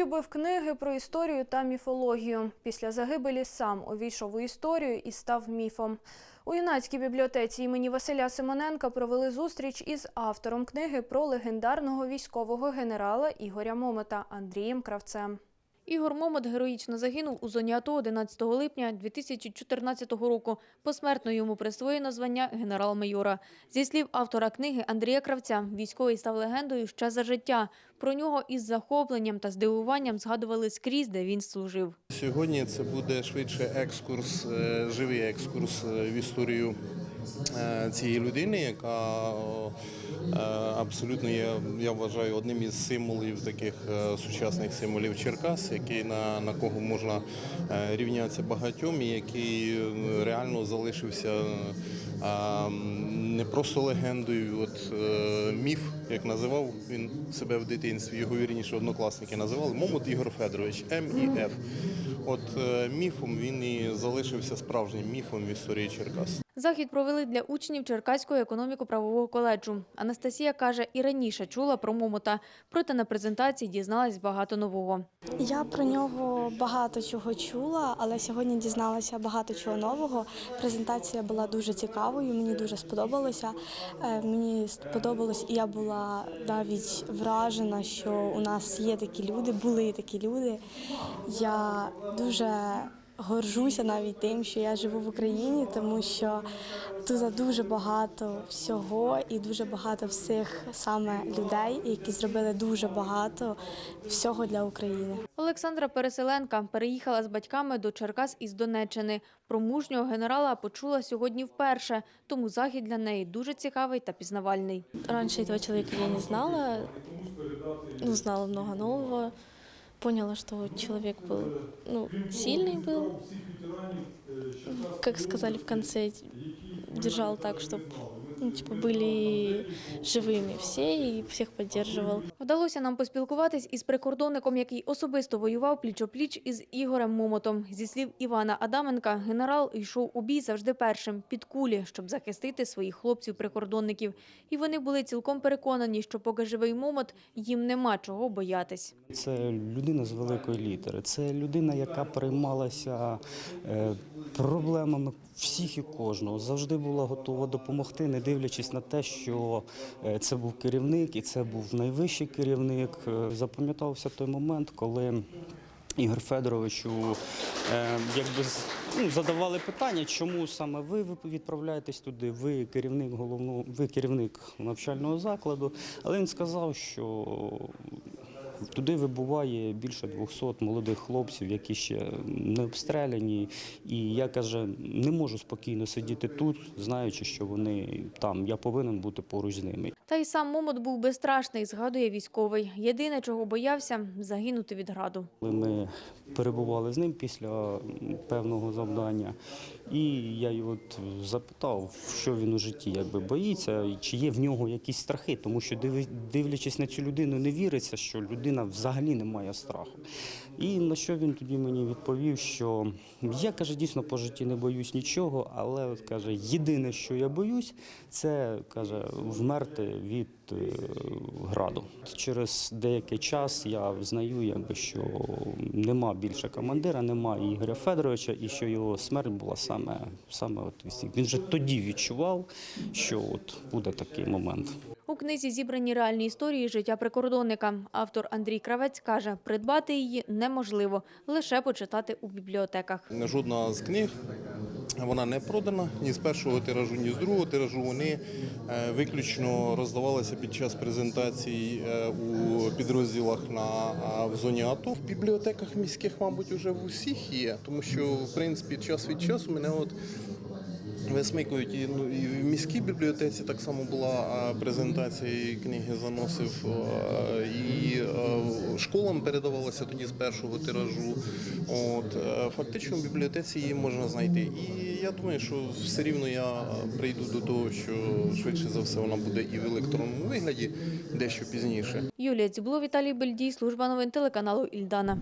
любив книги про історію та міфологію. Після загибелі сам увійшов у історію і став міфом. У юнацькій бібліотеці імені Василя Симоненка провели зустріч із автором книги про легендарного військового генерала Ігоря Момота Андрієм Кравцем. Ігор Момот героїчно загинув у зоні АТО 11 липня 2014 року. Посмертно йому присвоєно звання генерал-майора. Зі слів автора книги Андрія Кравця, військовий став легендою ще за життя. Про нього із захопленням та здивуванням згадували скрізь, де він служив. Сьогодні це буде швидше екскурс, е, живий екскурс е, в історію е, цієї людини, яка абсолютно є, я вважаю, одним із символів таких сучасних символів Черкас, який на, на кого можна е, рівнятися багатьом, і який е, реально залишився е, не просто легендою, от міф, як називав він себе в дитинстві, його вірніше однокласники називали Момот Ігор Федорович, М і Ф. От міфом він і залишився справжнім міфом в історії Черкас. Захід провели для учнів Черкаського економіко-правового коледжу. Анастасія каже, і раніше чула про Момота, проте на презентації дізналась багато нового. Я про нього багато чого чула, але сьогодні дізналася багато чого нового. Презентація була дуже цікавою, мені дуже сподобалося. Е, Мені сподобалось, і я була навіть вражена, що у нас є такі люди, були такі люди. Я дуже горжуся навіть тим, що я живу в Україні, тому що тут дуже багато всього і дуже багато всіх саме людей, які зробили дуже багато всього для України. Олександра Переселенка переїхала з батьками до Черкас із Донеччини. Про мужнього генерала почула сьогодні вперше, тому захід для неї дуже цікавий та пізнавальний. Раньше этого человека я не знала, ну, знала много нового. Поняла, что человек был, ну, сильный был. Как сказали в конце, держал так, чтобы ну, типа, были живыми все и всех поддерживал. Вдалося нам поспілкуватись із прикордонником, який особисто воював пліч-опліч із Ігорем Момотом. Зі слів Івана Адаменка, генерал йшов у бій завжди першим під кулі, щоб захистити своїх хлопців-прикордонників. І вони були цілком переконані, що поки живий Момот, їм нема чого боятись. Це людина з великої літери. Це людина, яка переймалася е, проблемами всіх і кожного. Завжди була готова допомогти, не дивлячись на те, що е, це був керівник і це був найвищий керівник. Е, Запам'ятався той момент, коли. Ігор Федоровичу е, якби ну, задавали питання, чому саме ви відправляєтесь туди, ви керівник головного, ви керівник навчального закладу. Але він сказав, що туди вибуває більше 200 молодих хлопців, які ще не обстріляні. І я каже, не можу спокійно сидіти тут, знаючи, що вони там. Я повинен бути поруч з ними. Та й сам Момот був безстрашний, згадує військовий. Єдине, чого боявся – загинути від граду. Ми перебували з ним після певного завдання, і я його запитав, що він у житті якби боїться, чи є в нього якісь страхи, тому що дивлячись на цю людину, не віриться, що людина взагалі не має страху. І на що він тоді мені відповів, що я каже, дійсно по житті не боюсь нічого, але каже, єдине, що я боюсь, це каже вмерти від е, граду. Через деякий час я взнаю, якби що нема більше командира, нема Ігоря Федоровича, і що його смерть була саме саме от від всіх. Він вже тоді відчував, що от буде такий момент. У книзі зібрані реальні історії життя прикордонника. Автор Андрій Кравець каже, придбати її неможливо, лише почитати у бібліотеках. Жодна з книг вона не продана ні з першого тиражу, ні з другого тиражу. Вони е, виключно роздавалися під час презентацій е, у підрозділах на в зоні АТО. В бібліотеках міських, мабуть, вже в усіх є, тому що в принципі час від часу мене от. Висмикують і, ну, і в міській бібліотеці так само була презентація і книги заносив. І школам передавалося тоді з першого тиражу. От, е, фактично в бібліотеці її можна знайти. І я думаю, що все рівно я прийду до того, що швидше за все вона буде і в електронному вигляді дещо пізніше. Юлія Цюбло, Віталій Бельдій, служба новин телеканалу Ільдана.